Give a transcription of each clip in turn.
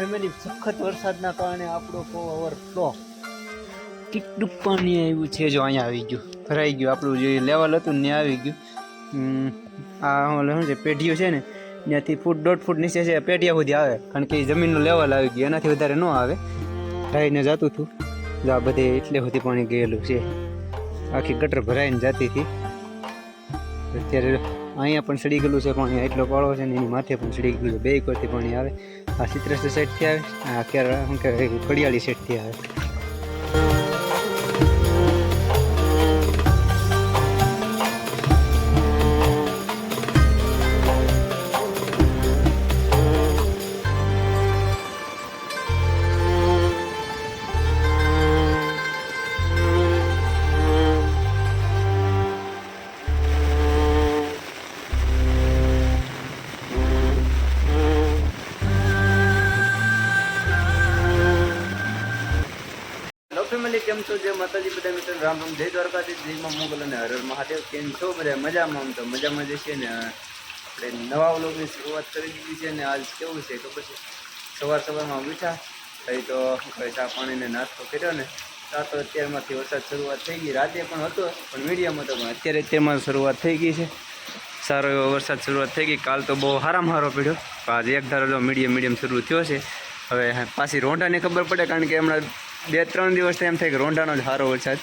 Family સખત વરસાદના કારણે આપણો કો ઓવરફ્લો કેટલું પાણી આવ્યું છે જો અહીંયા આવી ગયું. ભરાઈ ગયું. આપણું જે લેવલ હતું ને આવી ગયું. આ શું છે, પેઢીઓ છે ને, ત્યાંથી ફૂટ દોઢ ફૂટ નીચે છે પેઢિયા સુધી આવે. કારણ કે જમીનનું લેવલ આવી ગયું. એનાથી વધારે ન આવે. ઢાઈને જતું હતું જો આ બધે એટલે સુધી પાણી ગયેલું છે. આખી ગટર ભરાઈને જતી હતી. અત્યારે અહીંયા પણ સડી ગયેલું છે પાણી એટલો પાળો છે ને એની માથે પણ સડી ગયેલું છે. બે કોરથી પાણી આવે. આ સિત્રસ સાઈડથી આવે, આ ક્યારે, શું કહેવાય કડિયાળી સાઈડથી આવે. કેમ છો? જે માતાજી બધા મિત્રો. રામ રામ. જય દ્વારકાથી જયમાં મોગલ અને હરર હર મહાદેવ. કેમ છો બધા? મજામાં આમ તો મજામાં જ છે ને આપણે નવા વ્લોગની શરૂઆત કરી દીધી છે ને આજ કેવું છે ખબર છે? સવાર સવારમાં ઉઠ્યા, પછી તો ચા પાણીને નાસ્તો કર્યો ને, ચા તો અત્યારમાંથી વરસાદ શરૂઆત થઈ ગઈ. રાતે પણ હતો, પણ મીડિયમ હતો પણ અત્યારે અત્યારમાં શરૂઆત થઈ ગઈ છે. સારો એવો વરસાદ શરૂઆત થઈ ગઈ. કાલ તો બહુ હારામ હારો પીડ્યો આજે એક ધારો મીડિયમ મીડિયમ શરૂ થયો છે. હવે પાછી રોંઢાને ખબર પડે, કારણ કે હમણાં બે ત્રણ દિવસથી એમ થાય કે રોંઢાનો જ સારો વરસાદ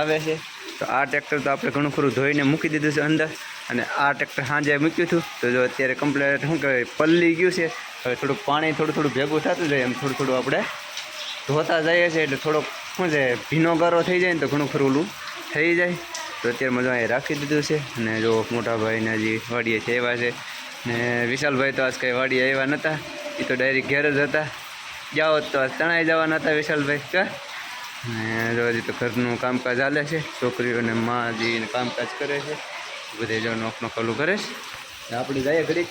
આવે છે. તો આ ટ્રેક્ટર તો આપણે ઘણું ખરું ધોઈને મૂકી દીધું છે અંદર અને આ ટ્રેક્ટર સાંજે મૂક્યું હતું. તો જો અત્યારે કમ્પ્લેટ શું કહેવાય પલ્લી ગયું છે. હવે થોડુંક પાણી થોડું થોડું ભેગું થતું જાય એમ થોડું થોડું આપણે ધોતા જઈએ છીએ એટલે થોડોક શું છે, ભીનો ગારો થઈ જાય ને તો ઘણું ખરું ઓલું થઈ જાય. તો અત્યારે મજા એ રાખી દીધું છે અને જો મોટાભાઈને હજી વાડીએ છે એવા છે. ને વિશાલભાઈ તો આજ કંઈ વાડીએ આવ્યા નહોતા. એ તો ડાયરેક્ટ ઘેર જ હતા. જાઓ તો તણાઈ જવાના હતા વિશાલભાઈ. કા ને હજી તો ઘરનું કામકાજ ચાલે છે. છોકરીઓને માજીને કામકાજ કરે છે. બધે જો નોક નોકલું કરે છે. આપણી જઈએ ઘડીક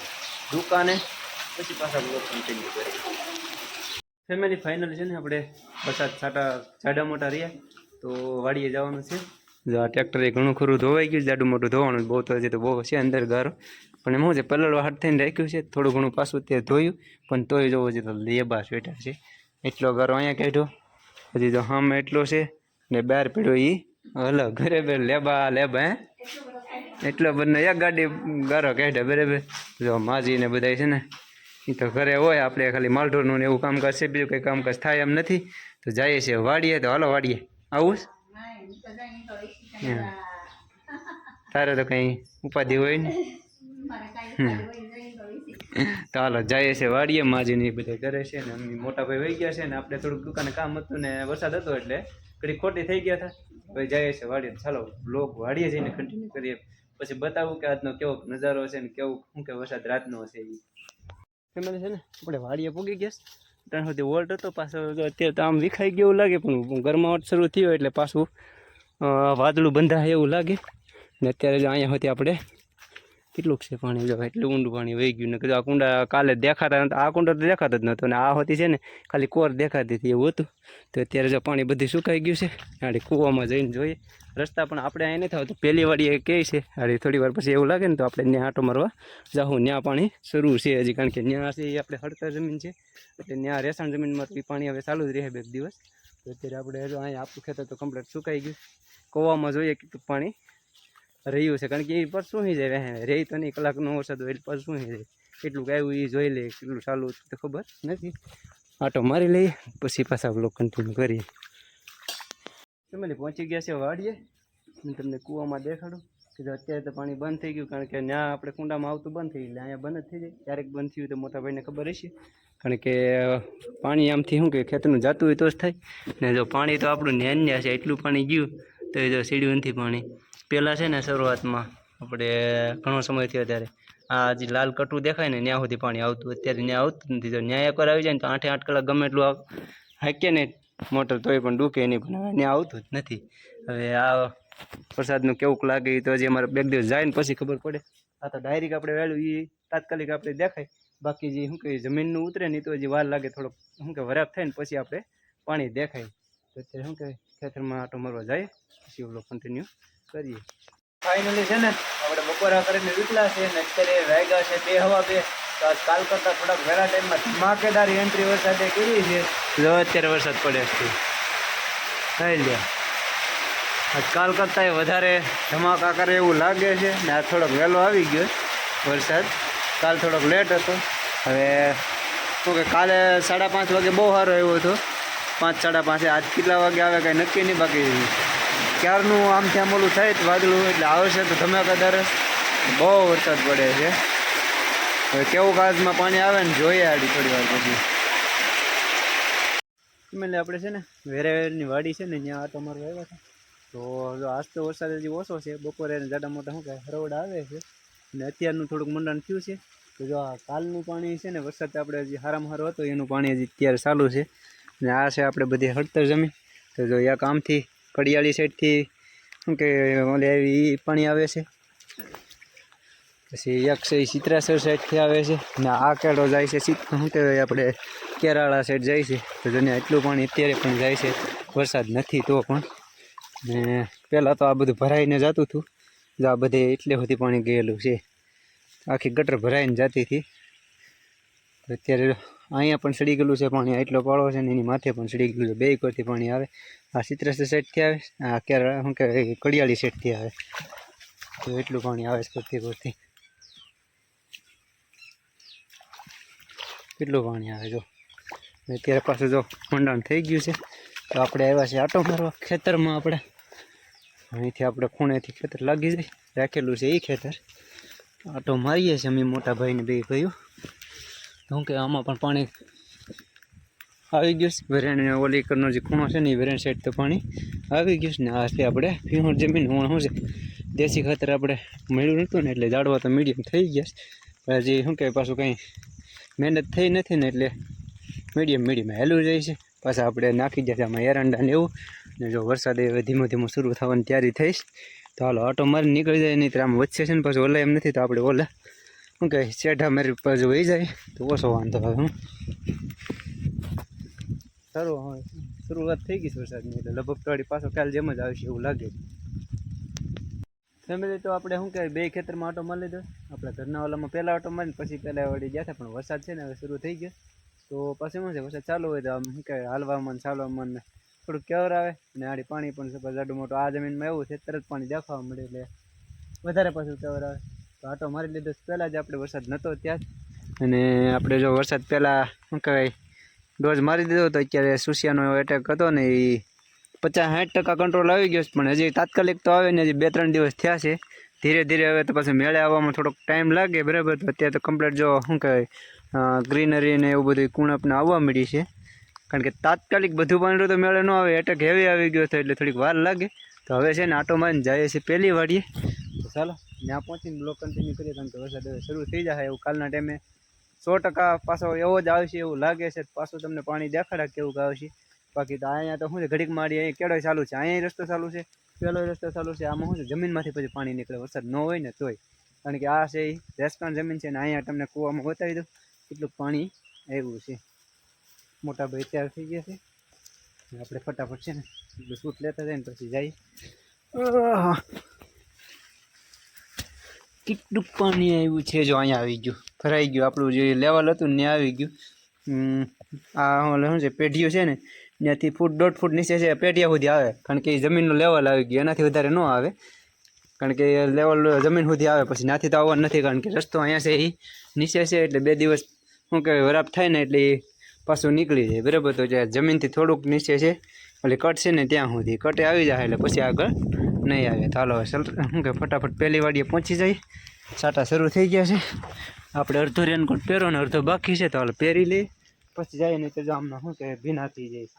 દુકાને. પછી પાછા બ્લોગ કન્ટિન્યુ કરીએ. ફેમિલી ફાઇનલ છે ને આપણે. વરસાદ સાટા જાડા મોટા રહ્યા. તો વાડીએ જવાનું છે. જો આ ટ્રેક્ટરે ઘણું ખરું ધોવાઈ ગયું જાડું મોટું ધોવાનું બહુ તો હજી તો બહુ છે અંદર ગારો. પણ એમાં છે પલળવા હાથ થઈને રાખ્યું છે થોડું ઘણું પાછું તે ધોયું પણ તોય જોવો છે તો લેબા સ્વેટર છે. એટલો ગારો અહીંયા કાઢ્યો. હજી તો હમ એટલો છે ને બહાર પડ્યો એ હલો ઘરે બે લેબા લેબા હે? એટલો બંને એક ગાડી ગારો કાઢ્યા બરાબર. જો માજી ને બધા છે ને એ તો ઘરે હોય આપણે ખાલી માલઢોરનું ને એવું કામકાજ છે બીજું કંઈ કામકાજ થાય એમ નથી. તો જઈએ છીએ વાડીએ તો હાલો વાડીએ. આવું. તારે તો કંઈ ઉપાધિ હોય ને? તો જાય જઈએ છીએ વાડીએ માજીને એ બધા કરે છે ને અમની મોટા ભાઈ વહી ગયા છે ને આપણે થોડુંક દુકાને કામ હતું ને વરસાદ હતો એટલે ઘડી ખોટી થઈ ગયા હતા. ભાઈ જઈએ છીએ વાડીએ. ચાલો બ્લોક વાડીએ જઈને કન્ટિન્યુ કરીએ. પછી બતાવું કે આજનો કેવો નજારો છે ને કેવું શું કે વરસાદ રાતનો હશે એ ફેમિલી છે ને આપણે વાડીએ પૂગી ગયા છે. ત્યાં સુધી વોલ્ટ હતો પાછો અત્યારે તો આમ વિખાઈ ગયું એવું લાગે પણ ગરમાવટ શરૂ થયો એટલે પાછું વાદળું બંધાય એવું લાગે. ને અત્યારે જો અહીંયા હતી આપણે કેટલુંક છે પાણી? જો એટલું ઊંડું પાણી વહી ગયું. ને કીધું આ કુંડા કાલે દેખાતા નતા, આ કુંડા તો દેખાતા જ નહોતો ને આ હોતી છે ને, ખાલી કોર દેખાતી હતી એવું હતું. તો અત્યારે જો પાણી બધું સુકાઈ ગયું છે. આડી કૂવામાં જઈને જોઈએ. રસ્તા પણ આપણે અહીં નથી આવતું. પહેલી વાળી એ કહે છે આડી થોડી વાર પછી એવું લાગે ને તો આપણે ત્યાં આટો મારવા જાઉં ત્યાં પાણી શરૂ છે હજી, કારણ કે ત્યાં છે એ આપણે હડતર જમીન છે. એટલે ત્યાં રેસાણ જમીનમાં તો ઈ પાણી હવે ચાલુ જ રહે બે દિવસ. તો અત્યારે આપણે અહીંયા આપણું ખેતર તો કમ્પ્લીટ સુકાઈ ગયું. કૂવામાં જોઈએ કેટલું પાણી રહ્યું છે. કારણ કે એ પર શું જાય રહે રહી તો નહીં, કલાકનો વરસાદ હોય એટલે પર શું જાય. કેટલું આવ્યું એ જોઈ લે કેટલું ચાલુ તો ખબર નથી. આટો મારી લઈએ પછી પાછા બ્લોક કન્ટિન્યુ કરીએ. તમે પહોંચી ગયા છે વાડીએ. હું તમને કૂવામાં દેખાડું કે અત્યારે તો પાણી બંધ થઈ ગયું, કારણ કે ત્યાં આપણે કુંડામાં આવતું બંધ થઈ એટલે અહીંયા બંધ જ થઈ જાય. ક્યારેક બંધ થયું તો મોટા ભાઈને ખબર હશે. કારણ કે પાણી આમથી શું કે, ખેતરનું જાતું હોય તો જ થાય. ને જો પાણી તો આપણું ન્યાન્યા છે, એટલું પાણી ગયું, તો એ જો સીડ્યું નથી પાણી. પહેલાં છે ને શરૂઆતમાં આપણે ઘણો સમય થયો ત્યારે. આ જે લાલ કટું દેખાય ને ત્યાં સુધી પાણી આવતું, અત્યારે ત્યાં આવતું નથી. જો ન્યાય એકવાર આવી જાય ને તો આઠે આઠ કલાક ગમે એટલું હાકીએ ને મોટર તોય પણ ડૂકે નહીં, પણ ત્યાં આવતું જ નથી. હવે આ વરસાદનું કેવું લાગે તો હજી અમારે બે દિવસ જાય ને પછી ખબર પડે. આ તો ડાયરેક આપણે વહેલું એ તાત્કાલિક આપણે દેખાય. બાકી જે શું કહે જમીનનું ઉતરે નહીં તો હજી વાર લાગે થોડોક, શું કે વરાપ થાય ને પછી આપણે પાણી દેખાય. તો અત્યારે શું કે ખેતરમાં આટો મારવા જાય, પછી ઓલો કન્ટિન્યુ કરીએ. ફાઇનલી છે ને, આપણે બપોરા કરીને વિકલા છે ને અત્યારે વાગ્યા છે બે હવા બે. તો કાલ કરતાં થોડાક વહેલા ટાઈમમાં ધમાકેદાર એન્ટ્રી વરસાદે કરી છે. જો અત્યારે વરસાદ પડે છે. થઈ આજ કાલ કરતાં વધારે ધમાકા કરે એવું લાગે છે ને આ થોડોક વહેલો આવી ગયો વરસાદ. કાલ થોડોક લેટ હતો. હવે શું કે કાલે સાડા પાંચ વાગે બહુ સારો આવ્યો હતો. પાંચ, સાડા પાંચે આજ કેટલા વાગે આવે કાંઈ નક્કી નહીં બાકી. ક્યારનું આમ ત્યાં ઓલું થાય જ વાદળું એટલે આવશે તો તમે કદાચ બહુ વરસાદ પડે છે. હવે કેવું કાજમાં પાણી આવે ને જોઈએ આડી થોડી વાર પછી. એટલે આપણે છે ને વેરાવેરની વાડી છે ને ત્યાં આટો તમારું આવ્યા છે. તો જો આજ તો વરસાદ હજી ઓછો છે. બપોરે જાડા મોટા શું કહે હરવડા આવે છે. અને અત્યારનું થોડુંક મંડાણ થયું છે. તો જો આ કાલનું પાણી છે ને, વરસાદ આપણે હજી હારામાં હારો હતો, એનું પાણી હજી અત્યારે ચાલુ છે. અને આ છે આપણે બધી હળતર જમીન. તો જો એક આમથી કડિયાળી સાઈડથી, શું કે, ઓલી એ પાણી આવે છે. પછી એક છે એ સાઈડથી આવે છે. ને આ કેળો જાય છે શું કહેવાય, આપણે કેરાળા સાઈડ જાય છે. તો જેને એટલું પાણી અત્યારે પણ જાય છે, વરસાદ નથી તો પણ. ને પહેલાં તો આ બધું ભરાઈને જતું હતું. જો આ બધે એટલે સુધી પાણી ગયેલું છે. આખી ગટર ભરાઈને જતી હતી. અત્યારે અહીંયા પણ સડી ગયેલું છે પાણી એટલો પાળો છે ને એની માથે પણ સડી ગયેલું છે બે કોરથી પાણી આવે. આ ચિત્રાસર સાઈડથી આવે, આ કેરા શું કહેવાય કડિયાળી સાઈડથી આવે. તો એટલું પાણી આવે છે કોરથી કોરથી. કેટલું પાણી આવે જો. અત્યારે પાછું જો મંડાણ થઈ ગયું છે, તો આપણે આવ્યા છે આટો મારવા ખેતરમાં આપણે. અહીંથી આપણે ખૂણેથી ખેતર લાગી જાય, રાખેલું છે એ ખેતર. આટો મારીએ છીએ અમે મોટા ભાઈને બે ભાઈઓ. શું કે આમાં પણ પાણી આવી ગયું છે. વેરેણ ઓલી કરનો જે ખૂણો છે ને એ વેરેણ સાઈડ તો પાણી આવી ગયું છે ને આ આપણે ફીહોર જમીન હું શું છે. દેશી ખાતર આપણે મળ્યું નહોતું ને એટલે ઝાડવા તો મીડિયમ થઈ ગયા છે. હજી શું કહેવાય, પાછું કંઈ મહેનત થઈ નથી ને એટલે મીડિયમ મીડિયમ હેલું જાય છે. પાછા આપણે નાખી જશે આમાં એરંડા ને એવું. ને જો વરસાદ એ ધીમો ધીમો શરૂ થવાની તૈયારી થઈશ તો હાલો ઓટો મારી નીકળી જાય નહીં તો આમ વચ્ચે છે ને પાછું ઓલા એમ નથી તો આપણે ઓલા શું કહે, શેઠા મારી પાછું વહી જાય, તો ઓછો વાંધો આવે, હું. સારું હવે શરૂઆત થઈ ગઈ વરસાદની એટલે લગભગ તળી પાછો કાલ જેમ જ આવશે એવું લાગે ફેમિલી, તો આપણે શું કહેવાય, બે ખેતરમાં ઓટો મારી લીધો. આપણે ઘરના ઓલામાં પહેલાં ઓટો મારીને પછી પહેલાં વળી ગયા હતા, પણ વરસાદ છે ને હવે શરૂ થઈ ગયો. તો પછી શું છે, વરસાદ ચાલુ હોય તો આમ શું કહેવાય, હાલવામાં ચાલવામાં થોડુંક કેવર આવે. અને આડી પાણી પણ જાડું મોટું આ જમીનમાં એવું છે, તરત પાણી દેખાવા મળે એટલે વધારે પાછું કેવર આવે. તો આટો મારી લીધો પહેલાં જ આપણે વરસાદ નહોતો ત્યાં અને આપણે જો વરસાદ પહેલાં, શું કહેવાય, ડોઝ મારી દીધો તો અત્યારે સુસિયાનો એટેક હતો ને એ પચાસ સાઠ ટકા કંટ્રોલ આવી ગયો છે, પણ હજી તાત્કાલિક તો આવે ને હજી બે ત્રણ દિવસ થયા છે. ધીરે ધીરે હવે તો પાછું મેળે આવવામાં થોડોક ટાઈમ લાગે બરાબર, તો અત્યારે તો કમ્પ્લીટ જો, શું કહેવાય ગ્રીનરી ને એવું બધું કુણપને આવવા મળી છે. કારણ કે તાત્કાલિક બધું પાણી તો મેળે ન આવે એટેક હેવી આવી ગયો હતો એટલે થોડીક વાર લાગે. તો હવે છે ને આટો મારીને જઈએ છીએ પહેલી વાડીએ. તો ચાલો. ત્યાં પહોંચીને બ્લોક કન્ટિન્યુ કરીએ, કારણ કે વરસાદ શરૂ થઈ જાય એવું કાલના ટાઈમે સો ટકા પાછો એવો જ આવશે એવું લાગે છે. પાછું તમને પાણી દેખાડે કેવું આવશે બાકી તો અહીંયા તો શું છે, ઘડીક મારી અહીંયા કેળો ચાલુ છે, અહીંયા રસ્તો ચાલુ છે, પેલો રસ્તો ચાલુ છે. આમાં શું છે, જમીનમાંથી પછી પાણી નીકળે, વરસાદ ન હોય ને તોય. કારણ કે આ છે એ રેસ્ટોરન્ટ જમીન છે ને અહીંયા તમને કૂવામાં બતાવી દઉં કેટલું પાણી આવ્યું છે. મોટા ભાઈ તૈયાર થઈ ગયા છે. આપણે ફટાફટ છે ને એટલું સૂટ લેતા જાય ને પછી જાય. કેટલું પાણી આવ્યું છે જો અહીંયા આવી ગયું. ભરાઈ ગયું. આપણું જે લેવલ હતું ને આવી ગયું. આ શું છે, પેઢીઓ છે ને, ત્યાંથી ફૂટ, દોઢ ફૂટ નીચે છે, પેઢિયા સુધી આવે. કારણ કે જમીનનું લેવલ આવી ગયું. એનાથી વધારે ન આવે. કારણ કે લેવલ જમીન સુધી આવે. પછી ત્યાંથી તો આવવાનું નથી. કારણ કે રસ્તો અહીંયા છે એ નીચે છે. એટલે બે દિવસ, શું કહેવાય, વરાપ થાય ને એટલે પાછું નીકળી જાય. બરાબર? તો જમીનથી થોડુંક નીચે છે. એટલે કટ છે ને ત્યાં સુધી. કટે આવી જાય એટલે પછી આગળ નહીં આવે. તો હાલો ચાલ શું કે ફટાફટ પહેલી વાડીએ પહોંચી જાય સાટા શરૂ થઈ ગયા છે. આપણે અડધો રેનકોટ પહેરો ને અડધો બાકી છે, તો હાલ પહેરી લઈએ. પછી જાય નહીં તો આમના શું કે ભીના થઈ જાય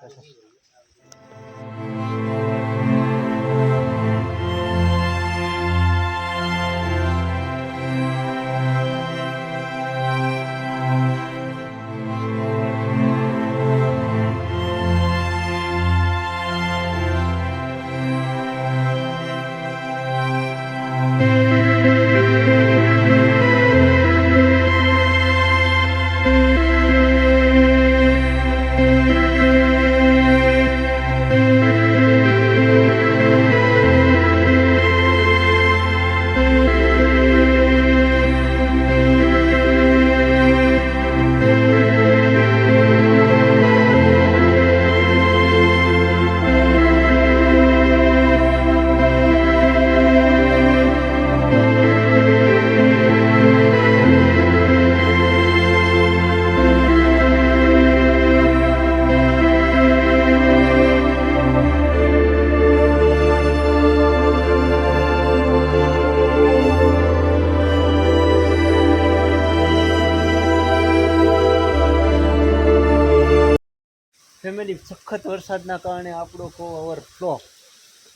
સખત વરસાદના કારણે આપણો કો ઓવરફ્લો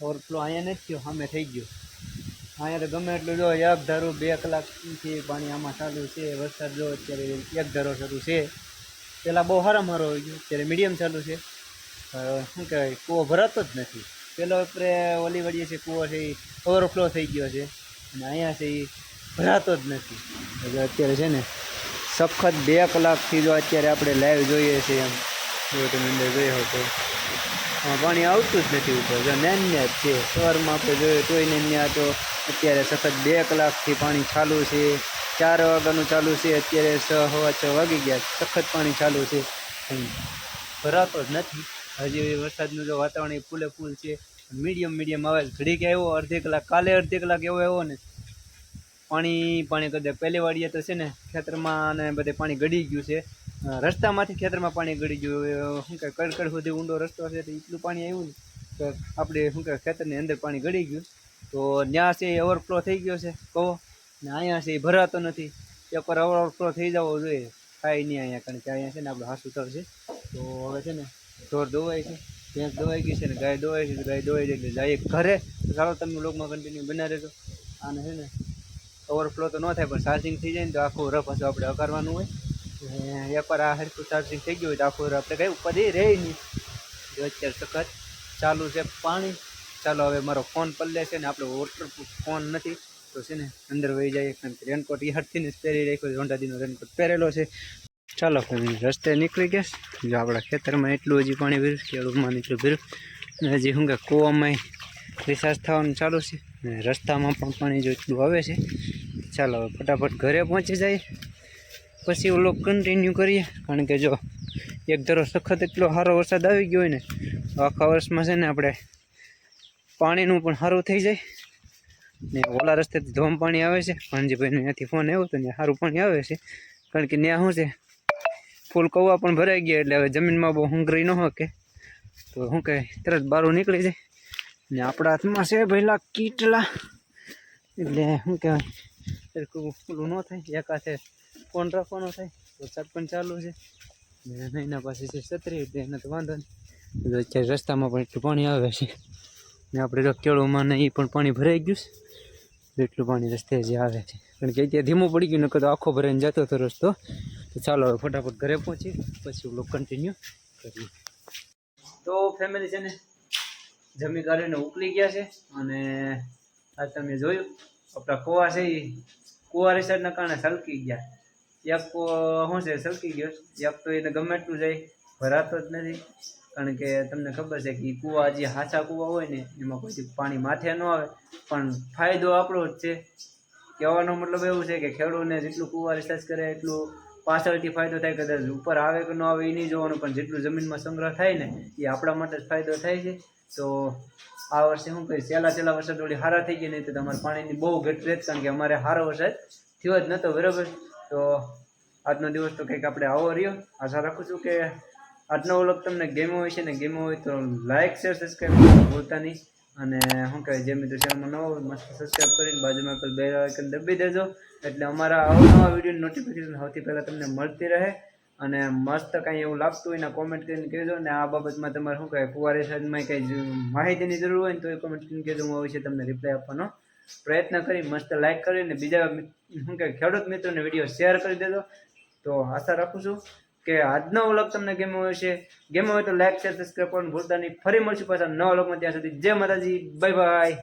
ઓવરફ્લો અહીંયા નથી થયો, સામે થઈ ગયો. અહીંયા તો ગમે એટલું જો એક ધારું બે કલાકથી પાણી આમાં ચાલુ છે, વરસાદ જો અત્યારે એક ધારો શરૂ છે. પહેલાં બહુ સારા મારો હોય ગયો, અત્યારે મીડિયમ ચાલુ છે. શું કહેવાય, કૂવો ભરાતો જ નથી. પેલો આપણે ઓલી વળીએ છે કૂવો છે એ ઓવરફ્લો થઈ ગયો છે. અને અહીંયા છે એ ભરાતો જ નથી. એટલે અત્યારે છે ને, સખત બે કલાકથી જો અત્યારે આપણે લાઈવ જોઈએ છીએ એમ. જો તમે અંદર જોઈ શકો પાણી આવતું જ નથી ઉપર. જો નાન્ય જ છે. સવારમાં આપણે જોયું તોય નાન્ય તો અત્યારે સખત બે કલાકથી પાણી ચાલુ છે. ચાર વાગ્યાનું ચાલુ છે. અત્યારે છ સવા છ વાગી ગયા. સખત પાણી ચાલુ છે. ભરાતો જ નથી. હજી વરસાદનું જો વાતાવરણ એ ફૂલે ફૂલ છે. મીડિયમ મીડિયમ આવે. ઘડીક આવ્યો, અડધી કલાક, કાલે અડધી કલાક એવો આવ્યો ને. પાણી પાણી કદાચ પહેલી વાડીએ તો છે ને ખેતરમાં અને બધે પાણી ગળી ગયું છે. રસ્તામાંથી ખેતરમાં પાણી ગળી ગયું શું કે કડકડ સુધી ઊંડો રસ્તો છે તો એટલું પાણી આવ્યું ને તો આપણે, શું કે ખેતરની અંદર પાણી ગળી ગયું. તો ત્યાં છે એ ઓવરફ્લો થઈ ગયો છે, કહો. ને અહીંયા છે એ ભરાતો નથી. એકવાર ઓવરફ્લો થઈ જવો જોઈએ. થાય નહીં અહીંયા, કારણ કે અહીંયા છે ને આપણે હાસુ તળ છે. તો હવે છે ને ઢોર દોવાય છે, ભેંસ દોવાઈ ગઈ છે ને ગાય દોવાય છે ગાય દોવાઈ જાય એટલે જાય ઘરે. ચાલો તમે લોકમાં કન્ટિન્યુ બના રહેજો. આને છે ને ઓવરફ્લો તો ન થાય, પણ ચાર્જિંગ થઈ જાય ને તો આખું રફ હશે, આપણે અકારવાનું હોય. એકવાર આ હરખું ચાર્જિંગ થઈ ગયું હોય તો આખું આપણે કઈ એ રહે નહીં. જો અત્યારે સખત ચાલુ છે પાણી. ચાલો હવે મારો ફોન પલ્લે છે ને આપણે વોટરપ્રૂફ ફોન નથી. તો છે ને અંદર વહી જાય કારણ કે રેનકોટ યાદથી જ પહેરી રાખ્યો છે, હોન્ડાદીનો રેનકોટ પહેરેલો છે. ચાલો રસ્તે નીકળી ગયા. જો આપણા ખેતરમાં એટલું હજી પાણી ભીરું ખેડૂતમાં એટલું ભીરું હજી શું કે કૂવામાં રિસાર્જ થવાનું ચાલુ છે. અને રસ્તામાં પણ પાણી જો એટલું આવે છે. ચાલો હવે ફટાફટ ઘરે પહોંચી જાય. પછી ઓલો કન્ટિન્યુ કરીએ. કારણ કે જો એક ધરો સખત એટલો સારો વરસાદ આવી ગયો હોય ને આખા વર્ષમાં છે ને આપણે પાણીનું પણ સારું થઈ જાય. ને ઓલા રસ્તેથી ધોમ પાણી આવે છે. ભાણજીભાઈનો ત્યાંથી ફોન આવ્યો તો ને સારું પાણી આવે છે. કારણ કે ત્યાં શું છે, ફૂલ કૌવા પણ ભરાઈ ગયા એટલે હવે જમીનમાં બહુ હંગરી ન શકે તો શું કહે, તરત બારું નીકળી જાય. ને આપણા હાથમાં છે ભઈલા કીટલા. એટલે શું કહેવાય પેલું ન થાય. એક હાથે ફોન રાખવાનો થાય. વરસાદ પણ ચાલુ છે. એના પાસે છે છત્રી એટલે એને તો વાંધો નહીં. અત્યારે રસ્તામાં પણ એટલું પાણી આવે છે. ને આપણે કેળોમાં ને એ પણ પાણી ભરાઈ ગયું છે. એટલું પાણી રસ્તે જે આવે છે. કારણ કે અત્યારે ધીમું પડી ગયું, નકર તો આખો ભરાઈને જતો હતો રસ્તો. તો ચાલો હવે ફટાફટ ઘરે પહોંચી પછી લોક કન્ટિન્યુ કરીએ. તો ફેમિલી છે ને, જમી કાઢીને ઉકલી ગયા છે. અને આ તમે જોયું, આપણા કુવા છે એ કુવા રિસર્ચના કારણે સલકી ગયા. એક શું છે સલકી ગયો એક તો એને ગમે એટલું જાય, ભરાતો જ નથી. કારણ કે તમને ખબર છે કે કૂવા જે હાચા કૂવા હોય ને, એમાં પછી પાણી માથે ન આવે. પણ ફાયદો આપણો જ છે. કહેવાનો મતલબ એવું છે કે ખેડૂતને જેટલું કૂવા રિસર્ચ કરે, એટલું પાછળથી ફાયદો થાય, કદાચ ઉપર આવે કે ન આવે એ નહીં જોવાનું, પણ જેટલું જમીનમાં સંગ્રહ થાય ને એ આપણા માટે જ ફાયદો થાય છે. તો આ વર્ષે શું કહીશ, છેલ્લા છેલ્લા વરસાદ થોડી સારા થઈ ગયા, નહીં તો તમારે પાણીની બહુ ઘટ રહેત, કારણ કે અમારે સારો વરસાદ થયો જ નહોતો બરાબર? તો આજનો દિવસ તો કંઈક આપણે આવો રહ્યો. આશા રાખું છું કે આજનો વ્લોગ તમને ગેમો હોય છે ને ગેમો હોય તો લાઇક શેર સબસ્ક્રાઈબ ભૂલતા નહીં. અને શું કહેવાય, જે મિત્રો ચેનલમાં નવો મસ્ત સબસ્ક્રાઈબ કરીને બાજુમાં પેલું બે આઇકન દબી દેજો. એટલે અમારા અવનવા વીડિયો નોટિફિકેશન સૌથી પહેલાં તમને મળતી રહે. અને મસ્ત કાંઈ એવું લાગતું હોય ને કોમેન્ટ કરીને કહેજો. ને આ બાબતમાં તમારે શું કહેવાય કુવારી સાહેબમાં કંઈ માહિતીની જરૂર હોય ને તો એ કોમેન્ટ કરીને કહેજો. હું વિશે તમને રિપ્લાય આપવાનો પ્રયત્ન કરી, મસ્ત લાઇક કરીને બીજા મિત- શું કે ખેડૂત મિત્રોને વીડિયો શેર કરી દેજો. તો આશા રાખું છું કે આજનો વ્લોગ તમને ગમ્યો હોય છે. ગમ્યો હોય તો લાઈક શેર સબસ્ક્રાઈબ કરવાનું ભૂલતા નહીં. ફરી મળશું પાછા નવા વ્લોગમાં ત્યાં સુધી જય માતાજી. Bye bye